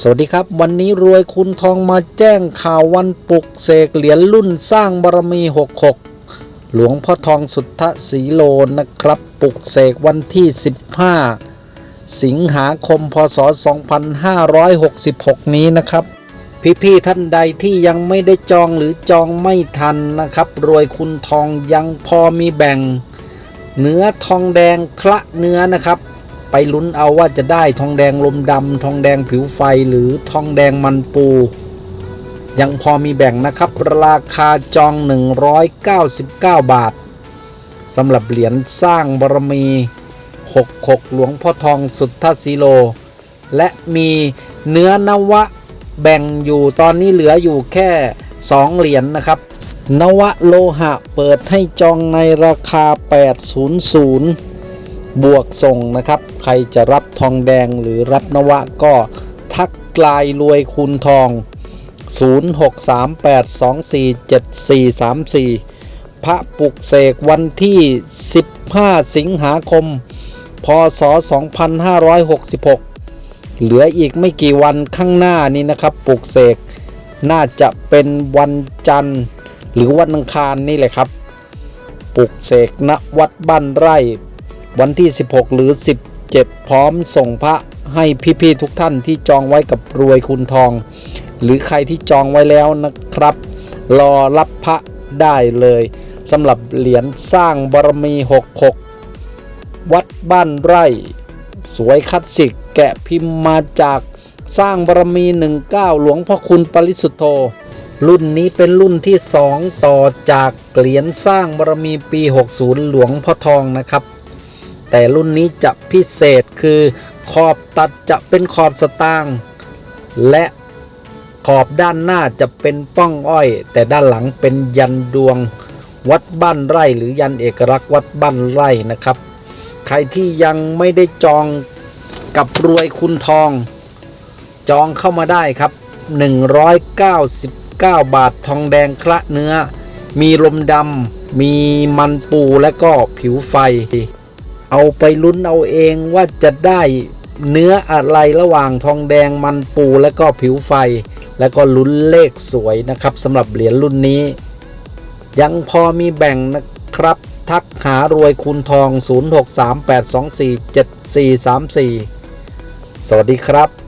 สวัสดีครับ วันนี้รวยคุณทองมาแจ้งข่าววันปลุกเสกเหรียญรุ่นสร้างบารมี 66 หลวงพ่อทองสุทธสีโลนะครับปลุกเสกวันที่ 15 สิงหาคมพศ 2566 นี้นะครับ พี่ๆท่านใดที่ยังไม่ได้จองหรือจองไม่ทันนะครับ รวยคุณทองยังพอมีแบ่ง เนื้อทองแดงคละเนื้อนะครับ ไปลุ้นเอาว่าจะได้ทองแดงลมดำทองแดงผิวไฟหรือทองแดงมันปู ยังพอมีแบ่งนะครับ ราคาจอง 199 บาทสำหรับเหรียญสร้างบารมี 66 หลวงพ่อทองสุทธสีโล และมีเนื้อนวะแบ่งอยู่ตอนนี้เหลืออยู่แค่ 2 เหรียญนะครับ นวะโลหะเปิดให้จองในราคา 800 บวกส่งนะครับ ใครจะรับทองแดงหรือรับนวะก็ทักกลายรวยคูณทอง 0638247434 พระปลุกเสกวันที่ 15 สิงหาคม พศ 2566 เหลืออีกไม่กี่วันข้างหน้านี้นะครับปลุกเสกน่าจะเป็นวันจันทร์ หรือวันอังคารนี่แหละครับปลุกเสกณวัดบ้านไร่ วันที่ 16 หรือ 17 พร้อมส่งพระให้พี่ๆทุกท่านที่จองไว้กับรวยคุณทอง หรือใครที่จองไว้แล้วนะครับ รอรับพระได้เลยสำหรับเหรียญสร้างบารมี 66 วัดบ้านไร่ สวยคลาสสิกแกะพิมพ์มาจากสร้างบารมี 19 หลวงพ่อคุณปริสุทธโธรุ่นนี้เป็นรุ่นที่ 2 ต่อจากเหรียญสร้างบารมีปี 60 หลวงพ่อทองนะครับ แต่รุ่นนี้จะพิเศษคือขอบตัดจะเป็นขอบสตางค์และขอบด้านหน้าจะเป็นป้องอ้อย แต่ด้านหลังเป็นยันดวงวัดบ้านไร่หรือยันเอกลักษณ์วัดบ้านไร่นะครับ ใครที่ยังไม่ได้จองกับรวยคุณทอง จองเข้ามาได้ครับ 199 บาททองแดงคละเนื้อ มีลมดำมีมันปูและก็ผิวไฟ เอาไปลุ้นเอาเองว่าจะได้เนื้ออะไรระหว่างทองแดงมันปูและก็ผิวไฟ แล้วก็ลุ้นเลขสวยนะครับสำหรับเหรียญรุ่นนี้ ยังพอมีแบ่งนะครับ ทักหารวยคูณทอง 0638247434 สวัสดีครับ